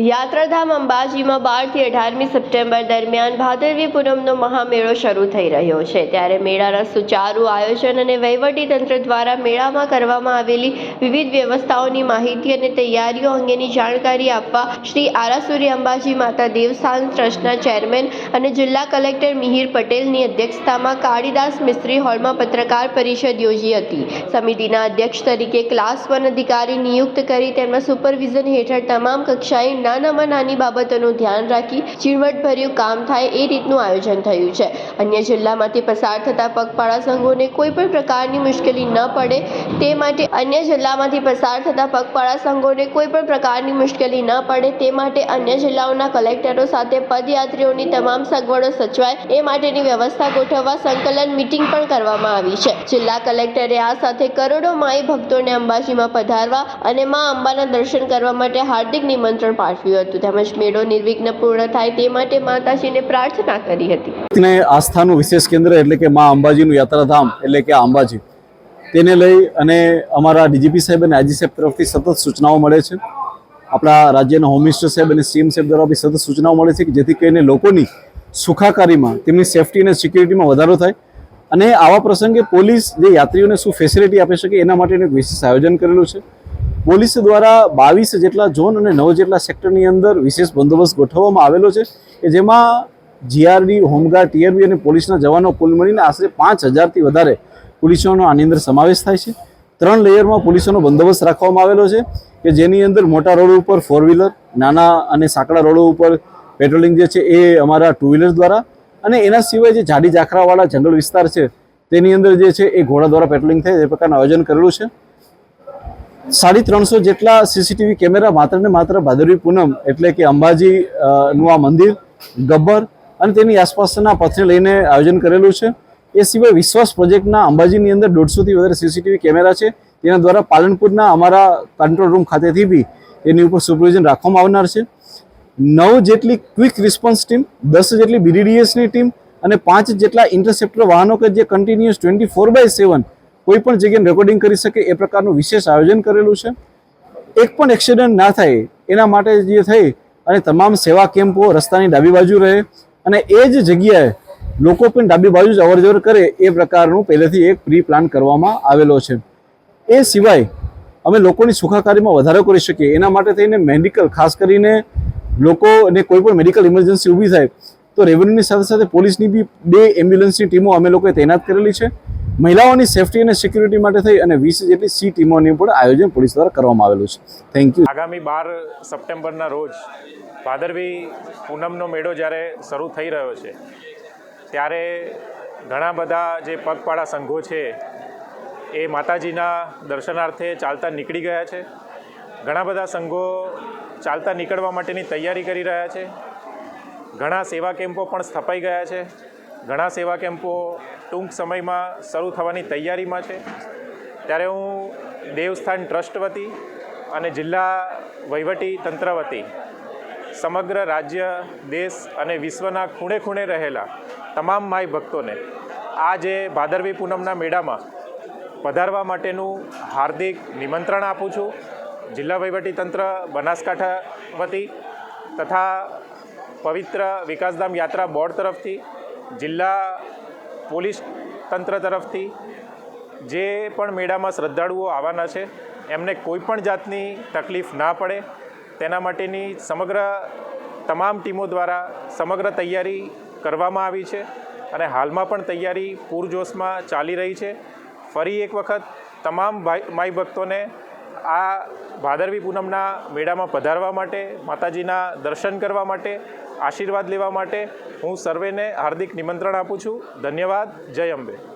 યાત્રાધામ અંબાજીમાં બારથી અઢારમી સપ્ટેમ્બર દરમિયાન ભાદરવી પૂનમનો મહામેળો શરૂ થઈ રહ્યો છે. ત્યારે મેળાના સુચારુ આયોજન અને તંત્ર દ્વારા મેળામાં કરવામાં આવેલી વિવિધ વ્યવસ્થાઓની માહિતી અને તૈયારીઓ અંગેની જાણકારી આપવા શ્રી આરાસુરી અંબાજી માતા દેવસ્થાન ટ્રસ્ટના ચેરમેન અને જિલ્લા કલેક્ટર મિહિર પટેલની અધ્યક્ષતામાં કાળીદાસ મિસ્ત્રી હોલમાં પત્રકાર પરિષદ યોજી હતી. સમિતિના અધ્યક્ષ તરીકે ક્લાસ વન અધિકારી નિયુક્ત કરી તેમના સુપરવિઝન હેઠળ તમામ કક્ષાએ નાનામાં નાની બાબતોનું ધ્યાન રાખી ઝીણવટભર્યું કામ થાય એ રીતનું આયોજન થયું છે. અન્ય જિલ્લામાંથી પસાર થતા પગપાળા સંઘોને કોઈ પણ પ્રકારની મુશ્કેલી ન પડે તે માટે અન્ય જિલ્લામાંથી પસાર થતા પગપાળા સંઘોને કોઈ પણ પ્રકારની મુશ્કેલી ન પડે તે માટે અન્ય જિલ્લાઓના કલેક્ટરો સાથે પદયાત્રીઓની તમામ સગવડો સચવાય એ માટેની વ્યવસ્થા ગોઠવવા સંકલન મિટિંગ પણ કરવામાં આવી છે. જિલ્લા કલેક્ટરે આ સાથે કરોડો માઈ ભક્તોને અંબાજીમાં પધારવા અને મા અંબાના દર્શન કરવા માટે હાર્દિક નિમંત્રણ પાઠવ્યું. હતું. તેમજ મેળો નિર્વિઘ્ન પૂર્ણ થાય તે માટે માતાજીને પ્રાર્થના કરી હતી. ને આસ્થાનું વિશેષ કેન્દ્ર એટલે કે મા અંબાજીનું યાત્રાધામ એટલે કે અંબાજી તેને લઈ અને અમારા ડીજીપી સાહેબ અને આઈજી સાહેબ તરફથી સતત સૂચનાઓ મળે છે. આપણા રાજ્યના હોમ મિનિસ્ટર સાહેબ અને સીએમ સાહેબ દ્વારા બી સતત સૂચનાઓ મળે છે કે જેથી કરીને લોકોની સુખાકારીમાં તેમની સેફટી અને સિક્યુરિટીમાં વધારો થાય અને આવા પ્રસંગે પોલીસ જે યાત્રીઓને શું ફેસિલિટી આપી શકે એના માટેનું એક વિશેષ આયોજન કરેલું છે. પોલીસ દ્વારા બાવીસ જેટલા ઝોન અને નવ જેટલા સેક્ટરની અંદર વિશેષ બંદોબસ્ત ગોઠવવામાં આવેલો છે કે જેમાં જીઆરડી, હોમગાર્ડ, ટીઆરબી અને પોલીસના જવાનો કુલ મળીને આશરે પાંચ હજારથી વધારે પોલીસોનો આની અંદર સમાવેશ થાય છે. ત્રણ લેયરમાં પોલીસોનો બંદોબસ્ત રાખવામાં આવેલો છે કે જેની અંદર મોટા રોડ ઉપર ફોર વ્હીલર નાના અને સાંકડા રોડો ઉપર પેટ્રોલિંગ જે છે એ અમારા ટુ વ્હીલર દ્વારા અને એના સિવાય જે જાડી જાખરાવાળા જંગલ વિસ્તાર છે તેની અંદર જે છે એ ઘોડા દ્વારા પેટ્રોલિંગ થાય, એ પ્રકારનું આયોજન કરેલું છે. સાડી ત્રણસો જેટલા સીસીટીવી કેમેરા માત્ર ને માત્ર ભાદરવી પૂનમ એટલે કે અંબાજી નું આ મંદિર, ગબ્બર અને તેની આસપાસના પથને લઈને આયોજન કરેલું છે. એ સિવાય વિશ્વાસ પ્રોજેક્ટના અંબાજીની અંદર દોઢસોથી વધારે સીસીટીવી કેમેરા છે. તેના દ્વારા પાલનપુરના અમારા કંટ્રોલ રૂમ ખાતેથી બી એની ઉપર સુપરવિઝન રાખવામાં આવનાર છે. નવ જેટલી ક્વિક રિસ્પોન્સ ટીમ દસ જેટલી બીડીડીએસની ટીમ અને પાંચ જેટલા ઇન્ટરસેપ્ટર વાહનો કે જે continuous twenty four by seven કોઈ પણ જગ્યાએ રેકોર્ડિંગ કરી શકે એ પ્રકારનું વિશેષ આયોજન કરેલું છે. એક પણ એક્સિડન્ટ ના થાય એના માટે જે થઈ અને તમામ સેવા કેમ્પો રસ્તાની ડાબી બાજુ રહે અને એ જ જગ્યાએ લોકો પણ ડાબી બાજુ જ અવરજવર કરે એ પ્રકારનું પહેલેથી એક પ્રી પ્લાન કરવામાં આવેલો છે. એ સિવાય અમે લોકોની સુખાકારીમાં વધારો કરી શકીએ એના માટે થઈને મેડિકલ ખાસ કરીને લોકોને કોઈ પણ મેડિકલ ઇમરજન્સી ઊભી થાય તો રેવન્યુની સાથે સાથે પોલીસની બી બે એમ્બ્યુલન્સની ટીમો અમે લોકોએ તૈનાત કરેલી છે. મહિલાઓની સેફટી અને સિક્યુરિટી માટે થઈ અને વીસ જેટલી સી ટીમોની પણ આયોજન પોલીસ દ્વારા કરવામાં આવેલું છે. થેન્ક યુ આગામી બાર સપ્ટેમ્બરના રોજ ભાદરવી પૂનમનો મેળો જ્યારે શરૂ થઈ રહ્યો છે, ત્યારે ઘણા બધા જે પગપાળા સંઘો છે એ માતાજીના દર્શનાર્થે ચાલતા નીકળી ગયા છે. ઘણા બધા સંઘો ચાલતા નીકળવા માટેની તૈયારી કરી રહ્યા છે. ઘણા સેવા કેમ્પો પણ સ્થપાઈ ગયા છે. ઘણા સેવા કેમ્પો ટૂંક સમયમાં શરૂ થવાની તૈયારીમાં છે. ત્યારે હું દેવસ્થાન ટ્રસ્ટ વતી અને જિલ્લા વહીવટી તંત્ર વતી સમગ્ર રાજ્ય, દેશ અને વિશ્વના ખૂણે ખૂણે રહેલા તમામ માય ભક્તોને આ જે ભાદરવી પૂનમના મેળામાં પધારવા માટેનું હાર્દિક નિમંત્રણ આપું છું. જિલ્લા વહીવટી તંત્ર, બનાસકાંઠા વતી તથા પવિત્ર વિકાસધામ યાત્રા બોર્ડ તરફથી જિલ્લા પોલીસ તંત્ર તરફથી જે પણ મેળામાં શ્રદ્ધાળુઓ આવવાના છે, એમને કોઈ પણ જાતની તકલીફ ના પડે. તેના માટેની સમગ્ર તમામ ટીમો દ્વારા સમગ્ર તૈયારી કરવામાં આવી છે અને હાલમાં પણ તૈયારી પૂરજોશમાં ચાલી રહી છે. ફરી એક વખત તમામ માઈ ભક્તોને આ ભાદરવી પૂનમના મેળામાં પધારવા માટે, માતાજીના દર્શન કરવા માટે, આશીર્વાદ લેવા માટે હું સર્વેને હાર્દિક નિમંત્રણ આપું છું. ધન્યવાદ. જય અંબે.